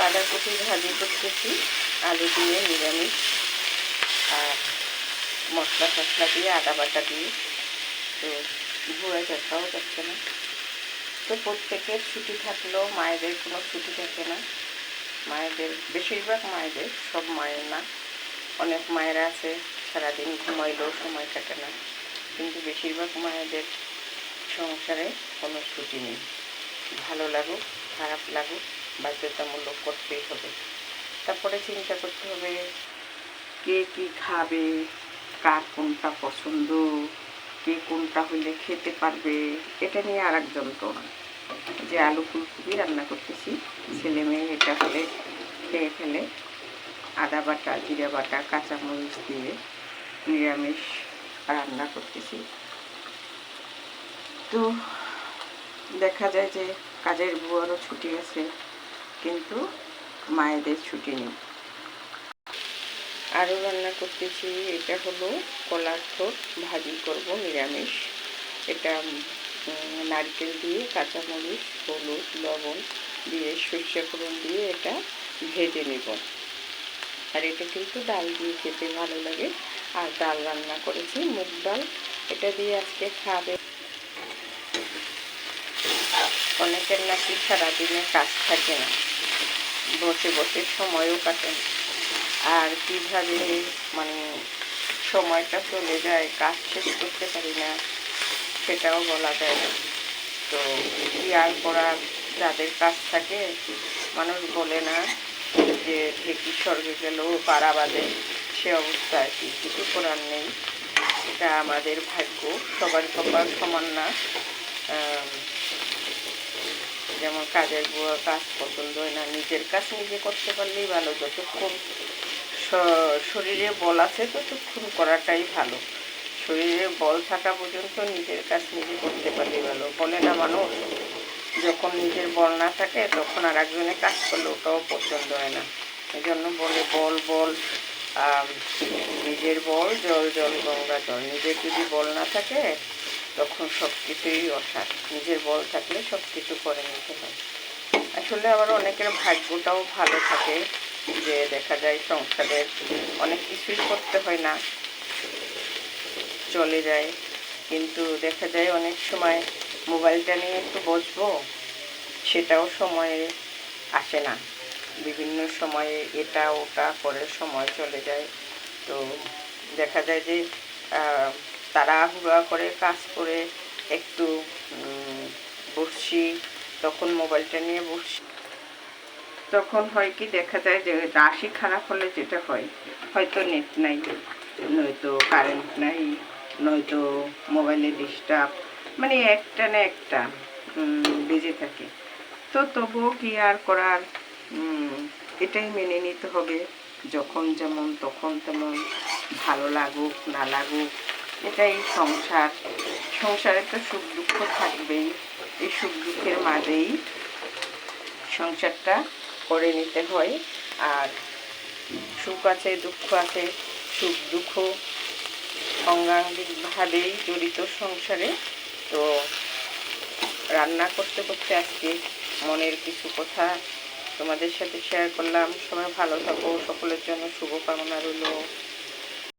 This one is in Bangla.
বাঁধাকপি ভাজি করতেছি, আলু দিয়ে নিরামিষ, আর মশলা টশলা দিয়ে আদা বাটা দিয়ে। তো ঘুরে দেখাও যাচ্ছে না। তো প্রত্যেকের ছুটি থাকলেও মায়েদের কোনো ছুটি থাকে না। মায়েদের, বেশিরভাগ মায়েদের, সব মায়ের না। অনেক মায়েরা আছে, সারাদিন ঘুমাইলেও সময় কাটে না। কিন্তু বেশিরভাগ মায়েদের সংসারে কোনো ছুটি নেই। ভালো লাগুক, খারাপ লাগুক বাধ্যতামূলক করতেই হবে। তারপরে চিন্তা করতে হবে, কে কি খাবে, কার কোনটা পছন্দ, কে কোনটা হইলে খেতে পারবে, এটা নিয়ে আর এক যন্ত্রণা যে আলু ফুলকপি রান্না করতেছি, ছেলে মেয়ে এটা হলে খেয়ে ফেলে। আদা বাটা, জিরা বাটা, কাঁচামরিচ দিয়ে নিরামিষ রান্না করতেছি। তো দেখা যায় যে কাজের বুয়ারও ছুটি আছে। কিন্তু মায়েদের ছুটি নেই। আরও রান্না করতেছি, এটা হলো কলার ঠোঁট ভাজি করব, নিরামিষ। এটা নারকেল দিয়ে কাঁচামরিচ, হলুদ, লবণ দিয়ে সর্ষে ফোড়ন দিয়ে এটা ভেজে নেব। আর এটা কিন্তু ডাল দিয়ে খেতে ভালো লাগে। আর ডাল রান্না করেছি, মুগ ডাল। এটা দিয়ে আজকে খাবে। অনেকের নাকি সারাদিনে কাজ থাকে না। বসে বসে সময়ও কাটে আর কীভাবে মানে সময়টা চলে যায়, কাজ শেষ করতে পারি না, সেটাও বলা যায় না। তো কি আর করার? যাদের কাজ থাকে, মানুষ বলে না যে, ঢেকি স্বর্গে গেলেও পাড়া বাঁধে। সে অবস্থা আর কি, কিছু করার নেই। এটা আমাদের ভাগ্য, সবার কপাল সমান না। যেমন কাজের বুয়া কাজ পছন্দ হয় না, নিজের কাজ নিজে করতে পারলেই ভালো, যতক্ষণ শরীরে বল আছে ততক্ষণ করাটাই ভালো। শরীরে বল থাকা পর্যন্ত নিজের কাজ নিজে করতে পারলেই ভালো। বলে না মানুষ, যখন নিজের বল না থাকে তখন আর একজনের কাজ করলে ওটাও পছন্দ হয় না। এই জন্য বলে, বল বল নিজের বল, জল জল, গঙ্গা, জল। নিজের যদি বল না থাকে তখন সব কিছুই অসার। নিজের বল থাকলে সব কিছু করে নিতে হয়। আসলে আবার অনেকের ভাগ্যটাও ভালো থাকে যে দেখা যায় সংসারের অনেক কিছুই করতে হয় না, চলে যায়। কিন্তু দেখা যায় অনেক সময় মোবাইলটা নিয়ে একটু বসবো, সেটাও সময়ে আসে না। বিভিন্ন সময়ে এটা ওটা করে সময় চলে যায়। তো দেখা যায় যে তাড়াহুড়া করে কাজ করে একটু বসছি, তখন মোবাইলটা নিয়ে বসছি। তখন হয় কি, দেখা যায় যে রাশি খারাপ হলে যেটা হয়, হয়তো নেট নাই, নয়তো কারেন্ট নাই, নয়তো মোবাইলে ডিস্টার্ব মানে একটা না একটা বেজে থাকে। তো তবুও কি আর করার এটাই মেনে নিতে হবে। যখন যেমন, তখন তেমন, ভালো লাগুক, না লাগুক এটাই সংসার। সংসারে তো সুখ দুঃখ থাকবেই, এই সুখ দুঃখের মাঝেই সংসারটা করে নিতে হয়। আর সুখ আছে, দুঃখ আছে, সুখ দুঃখ অঙ্গাঙ্গিকভাবেই জড়িত সংসারে। তো রান্না করতে করতে আজকে মনের কিছু কথা তোমাদের সাথে শেয়ার করলাম। সবাই ভালো থাকো, সকলের জন্য শুভকামনা রইল।